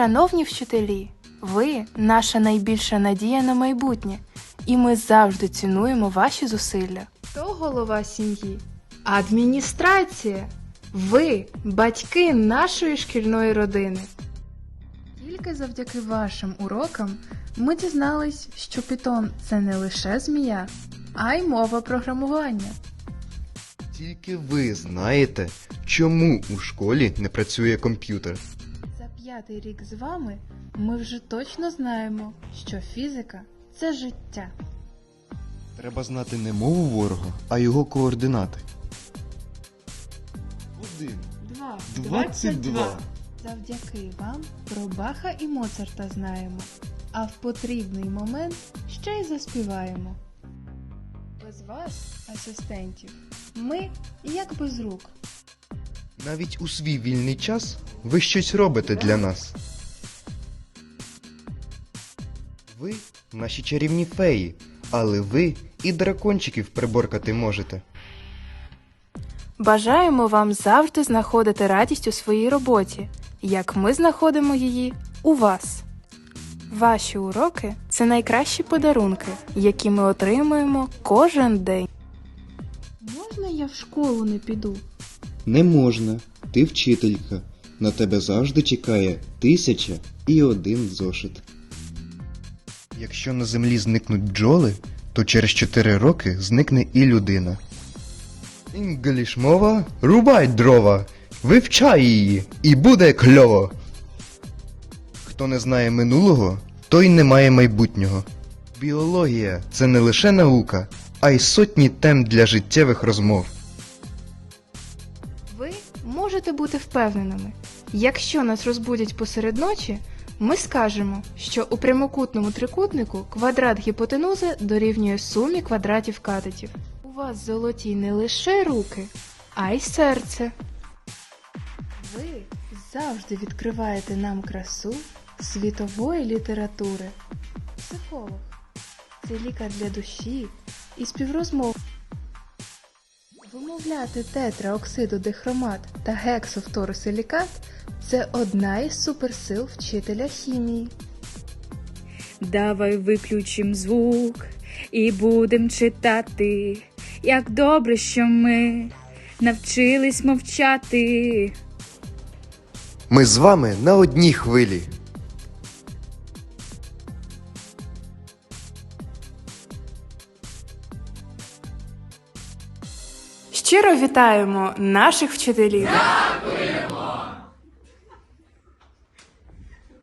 Шановні вчителі, ви наша найбільша надія на майбутнє, і ми завжди цінуємо ваші зусилля. Хто голова сім'ї? Адміністрація. Ви батьки нашої шкільної родини. Тільки завдяки вашим урокам ми дізнались, що Python – це не лише змія, а й мова програмування. Тільки ви знаєте, чому у школі не працює комп'ютер. П'ятий рік з вами ми вже точно знаємо, що фізика це життя. Треба знати не мову ворога, а його координати. Один. Два. 22. Завдяки вам про Баха і Моцарта знаємо, а в потрібний момент ще й заспіваємо. Без вас, асистентів, ми як без рук. Навіть у свій вільний час ви щось робите для нас. Ви наші чарівні феї, але ви і дракончиків приборкати можете. Бажаємо вам завжди знаходити радість у своїй роботі, як ми знаходимо її у вас. Ваші уроки це найкращі подарунки, які ми отримуємо кожен день. Можна я в школу не піду? Не можна, ти вчителька. На тебе завжди чекає тисяча і один зошит. Якщо на землі зникнуть бджоли, то через 4 роки зникне і людина. Інгліш мова, рубай дрова, вивчай її, і буде кльово. Хто не знає минулого, той не має майбутнього. Біологія це не лише наука, а й сотні тем для життєвих розмов. Можете бути впевненими, якщо нас розбудять посеред ночі, ми скажемо, що у прямокутному трикутнику квадрат гіпотенузи дорівнює сумі квадратів катетів. У вас золоті не лише руки, а й серце. Ви завжди відкриваєте нам красу світової літератури. Психолог це лікар для душі і співрозмов. Вимовляти тетраоксиду дихромат та гексофторосилікат – це одна із суперсил вчителя хімії. Давай виключим звук і будем читати. Як добре, що ми навчились мовчати. Ми з вами на одній хвилі. Щиро вітаємо наших вчителів. Дякуємо!